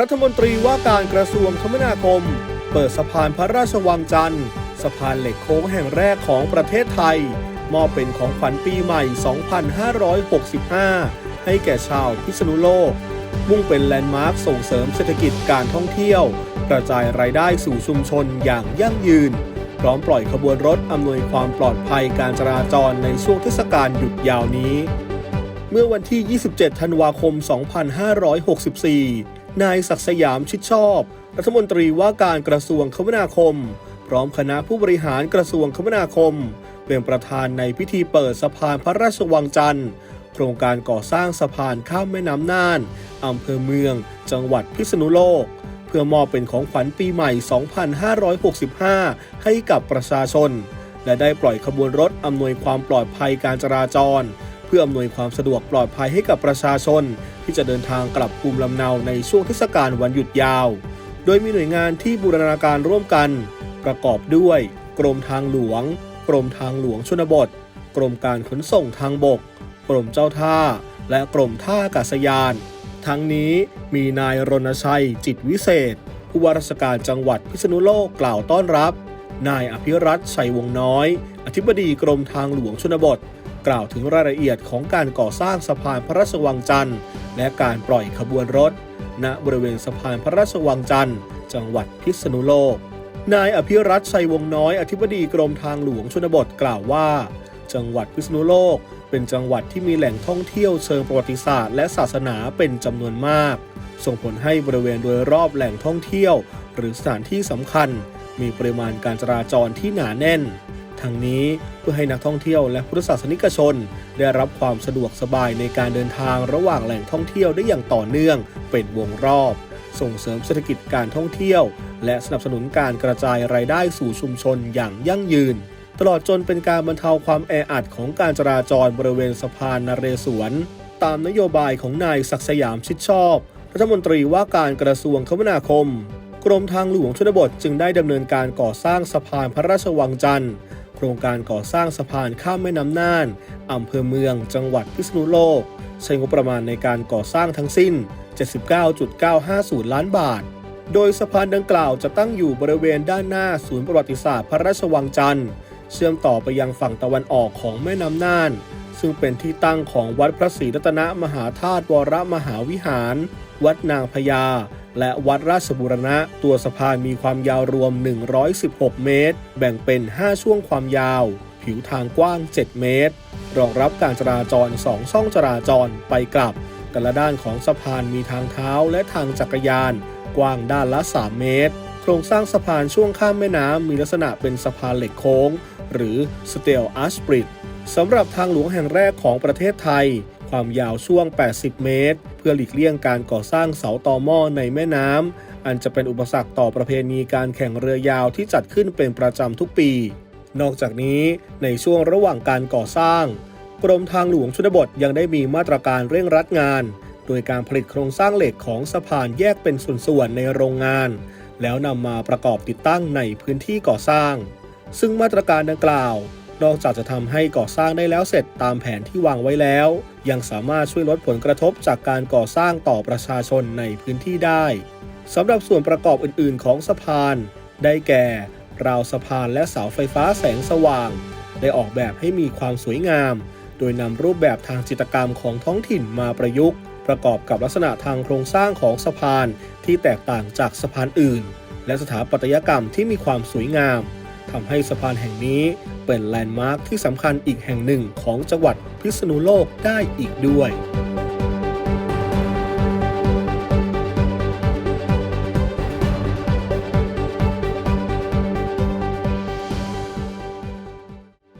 รัฐมนตรีว่าการกระทรวงคมนาคม เปิดสะพานพระราชวังจันทร์สะพานเหล็กโค้งแห่งแรกของประเทศไทย มอบเป็นของขวัญปีใหม่ 2565 ให้แก่ชาวพิษณุโลก มุ่งเป็นแลนด์มาร์คส่งเสริมเศรษฐกิจการท่องเที่ยว กระจายรายได้สู่ชุมชนอย่างยั่งยืน พร้อมปล่อยขบวนรถอำนวยความปลอดภัยการจราจรในช่วงเทศกาลหยุดยาวนี้ เมื่อวันที่ 27 ธันวาคม 2564 นายศักสยามชิดชอบ รัฐมนตรีว่าการกระทรวงคมนาคม พร้อมคณะผู้บริหารกระทรวงคมนาคม เป็นประธานในพิธีเปิดสะพานพระราชวังจันทร์ โครงการก่อสร้างสะพานข้ามแม่น้ำน่านอำเภอเมือง จังหวัดพิษณุโลก เพื่อมอบเป็นของขวัญปีใหม่ 2565 ให้กับประชาชน และได้ปล่อยขบวนรถอำนวยความปลอดภัยการจราจร พื่ออำนวยความสะดวกปลอดภัยให้กับประชาชน ที่จะเดินทางกลับภูมิลำเนาในช่วงเทศกาลวันหยุดยาว โดยมีหน่วยงานที่บูรณาการร่วมกัน ประกอบด้วย กรมทางหลวง กรมทางหลวงชนบท กรมการขนส่งทางบก กรมเจ้าท่า และกรมท่าอากาศยาน ทั้งนี้มีนายรณชัยจิตวิเศษผู้ว่าราชการจังหวัดพิษณุโลกกล่าวต้อนรับ นายอภิรัตชัยวงน้อย อธิบดีกรมทางหลวงชนบท กล่าวถึงรายละเอียดของการก่อสร้างสะพานพระราชวังจันทร์และการปล่อยขบวนรถ ณบริเวณสะพานพระราชวังจันทร์จังหวัดพิษณุโลก นายอภิรัตชัยวงศ์น้อยอธิบดีกรมทางหลวงชนบทกล่าวว่า จังหวัดพิษณุโลก เป็นจังหวัดที่มีแหล่งท่องเที่ยวเชิงประวัติศาสตร์และศาสนาเป็นจำนวนมาก ส่งผลให้บริเวณโดยรอบแหล่งท่องเที่ยว หรือสถานที่สำคัญ มีปริมาณการจราจรที่หนาแน่น ทั้งนี้เพื่อให้นักท่องเที่ยวและพุทธศาสนิกชน ได้รับความสะดวกสบายในการเดินทางระหว่างแหล่งท่องเที่ยวได้อย่างต่อเนื่องเป็นวงรอบ ส่งเสริมเศรษฐกิจการท่องเที่ยว และสนับสนุนการกระจายรายได้สู่ชุมชนอย่างยั่งยืน ตลอดจนเป็นการบรรเทาความแออัดของการจราจรบริเวณสะพานนเรศวรตามนโยบายของนายศักสยามชิดชอบรัฐมนตรีว่าการกระทรวงคมนาคมกรมทางหลวงชนบทจึงได้ดำเนินการก่อสร้างสะพานพระราชวังจันทร์ รงการก่อสร้างสะพานข้ามแม่น้ำน่านอำเภอเมือง จังหวัดพิษณุโลก ใช้งบประมาณในการก่อสร้างทั้งสิ้น 79.950 ล้านบาท โดยสะพานดังกล่าวจะตั้งอยู่บริเวณด้านหน้าศูนย์ประวัติศาสตร์พระราชวังจันทร์เชื่อมต่อไปยังฝั่งตะวันออกของแม่น้ำน่าน ซึ่งเป็นที่ตั้งของวัดพระศรีรัตนมหาธาตุวรมหาวิหาร วัดนางพญา และวัดราชบุรณะ ตัวสะพานมีความยาวรวม 116 เมตร แบ่งเป็น 5 ช่วงความยาว ผิวทางกว้าง 7 เมตร รองรับการจราจร 2 ช่องจราจรไปกลับ แต่ละด้านของสะพานมีทางเท้าและทางจักรยาน กว้างด้านละ 3 เมตร โครงสร้างสะพานช่วงข้ามแม่น้ำมีลักษณะเป็นสะพานเหล็กโค้ง หรือ Steel Arch Bridge สำหรับทางหลวงแห่งแรกของประเทศไทย ความยาวช่วง 80 เมตร พื่อหลีกเลี่ยงการก่อสร้างเสาต่อหม้อในแม่น้ำอันจะเป็นอุปสรรคต่อประเพณีการแข่งเรือยาวที่จัดขึ้นเป็นประจำทุกปี นอกจากนี้ในช่วงระหว่างการก่อสร้าง กรมทางหลวงชนบทยังได้มีมาตรการเร่งรัดงาน โดยการผลิตโครงสร้างเหล็กของสะพานแยกเป็นส่วนๆในโรงงาน แล้วนำมาประกอบติดตั้งในพื้นที่ก่อสร้าง ซึ่งมาตรการดังกล่าว นอกจากจะทำให้ก่อสร้างได้แล้วเสร็จตามแผนที่วางไว้แล้ว ยังสามารถช่วยลดผลกระทบจากการก่อสร้างต่อประชาชนในพื้นที่ได้สำหรับส่วนประกอบอื่น ๆ ของสะพาน ได้แก่ ราวสะพานและเสาไฟฟ้าแสงสว่าง ได้ออกแบบให้มีความสวยงาม โดยนำรูปแบบทางจิตรกรรมของท้องถิ่นมาประยุกต์ ประกอบกับลักษณะทางโครงสร้างของสะพานที่แตกต่างจากสะพานอื่น และสถาปัตยกรรมที่มีความสวยงาม ทำให้สะพานแห่งนี้เป็นแลนด์มาร์คที่สำคัญอีกแห่งหนึ่งของจังหวัดพิษณุโลกได้อีกด้วย